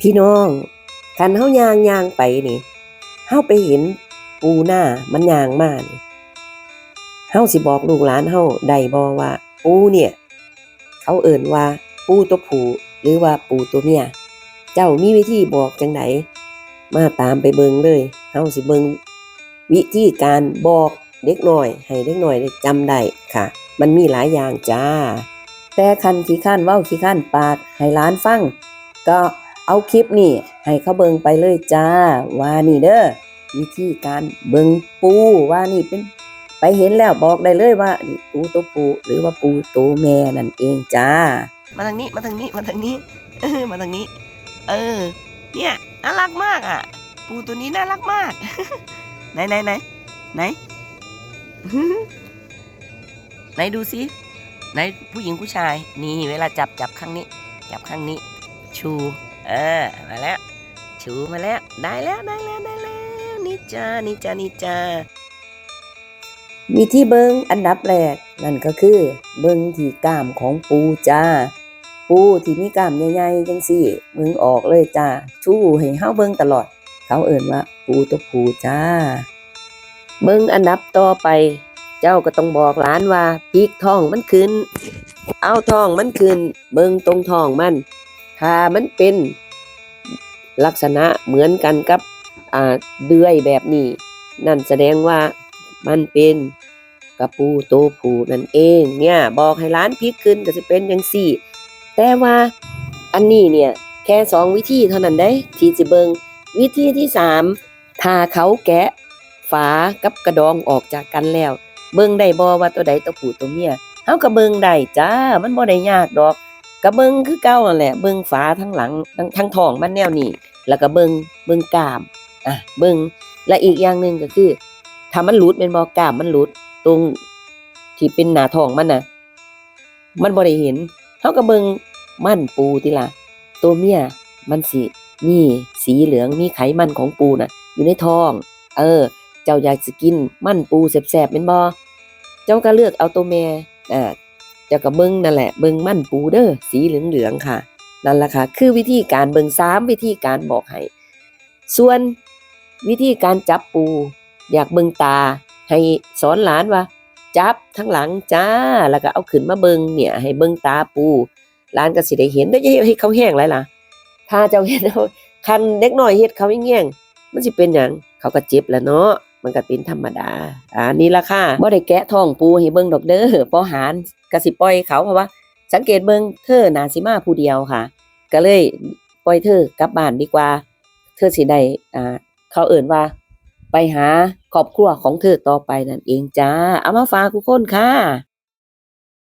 พี่น้องคันเฮายางยางไปนี่เฮาไปเห็นปูหน้ามันยางมานี่เฮาสิบอกลูกหลานเฮาได้บ่ว่า ปูเนี่ย เขาเอิ่นว่าปูตัวผู้หรือว่าปูตัวเมียเจ้ามีวิธีบอกจังไดมาตามไปเบิงเลยเฮาสิเบิงวิธีการบอกเด็กหน้อย ให้เด็กหน้อยได้จำได้ค่ะ มันมีหลายอย่างจ้า แต่คันขี้ข้านเว้าขี้ข้านปากให้ล้านฟัง ก็ เอาคลิปนี่ให้เขาเบิงไปเลยจ้า ว่านี่เด้อวิธีการเบิงปูว่านี่เป็น ไปเห็นแล้วบอกได้เลยว่านี่ปูตัวปูหรือว่าปูตัวแม่นั่นเองจ้า มาทางนี้มาทางนี้มาทางนี้เออมาทางนี้ เออ เนี่ยน่ารักมากอะ ปูตัวนี้น่ารักมาก ไหนไหนไหนไหนไหนดูสิไหนผู้หญิงผู้ชาย นี่เวลาจับจับข้างนี้ จับข้างนี้ชู เออมาแล้ว ชูมาแล้ว ได้แล้วได้แล้วได้แล้วนี่จ้านี่จ้านี่จ้าวิธีเบิงอันดับแรกนั่นก็คือ เบิงที่กล้ามของปูจ้า ปูที่มีกล้ามใหญ่ๆจังซี่เบิงออกเลยจ้าชูให้เฮาเบิงตลอด เขาเอ่นว่า ปูตัวปูจ้า เบิงอันดับต่อไป เจ้าก็ต้องบอกหลานว่าปีกทองมันขึ้น เอาทองมันขึ้น เบิงตรงทองมัน ถ้ามันเป็นลักษณะเหมือนกันกับเดือยแบบนี้ นั่นแสดงว่ามันเป็นกระปูโตผูนั่นเองเนี่ยบอกให้ร้านพลิกขึ้นก็จะเป็นอย่างสี่ แต่ว่าอันนี้เนี่ยแค่สองวิธีเท่านั้นได้ที่สิเบิงวิธีที่สามถ้าเขาแกะฝากับกระดองออกจากกันแล้ว เบิงได้บ่ว่าตัวใดตัวผูตัวเมียเฮาก็เบิงได้จ้ามันบ่ได้ยากดอก ก็เบิงคือเก่านั่นแหละเบิงฝาทั้งหลังทั้งทั้งท้องมันแนวนี้แล้วก็เบิงเบิงกลามอะเบิงและอีกอย่างหนึ่งก็คือถ้ามันหลุดเป็นบอกลามมันหลุดตรงที่เป็นหน้าท้องมันน่ะ มันบ่ได้เห็นเฮาก็เบิงมันปูติล่ะตัวเมียมันสิมีสีเหลืองมีไขมันของปูน่ะ อยู่ในท้อง เออ เจ้าอยากสิกินมันปูแซ่บๆแม่นบ่เจ้าก็เลือกเอาตัวแม่อ่า จ้าก็เบิ่งนั่นแหละเบิ่งมั่นปูเด้อสีเหลืองๆค่ะ นั่นแหละค่ะคือวิธีการเบิ่งสามวิธีการบอกให้ส่วนวิธีการจับปู อยากเบิ่งตา ให้สอนหลานว่า จับทั้งหลังจ้าแล้วก็เอาขึ้นมาเบิ่งเนี่ยให้เบิ่งตาปูหลานก็สิได้เห็นได้ยให้เขาแห้งหลายล่ะ ถ้าเจ้าเห็นเอาคันเด็กน้อยเฮ็ดเขาแง่งๆมันสิเป็นหยังเขาก็เจ็บแล้วเนาะ มันก็เป็นธรรมดา อ่านี่ละค่ะบ่ได้แกะท้องปูให้เบิ่งดอกเด้อพอหารกะสิปล่อยเขาเพราะว่า สังเกตเบิ่งเธอนาสิมาผู้เดียวค่ะ ก็เลยปล่อยเธอกลับบ้านดีกว่า เธอสิได้อ่า เขาเอ่นว่า ไปหาครอบครัวของเธอต่อไปนั่นเองจ้า เอามาฝากทุกคนค่ะ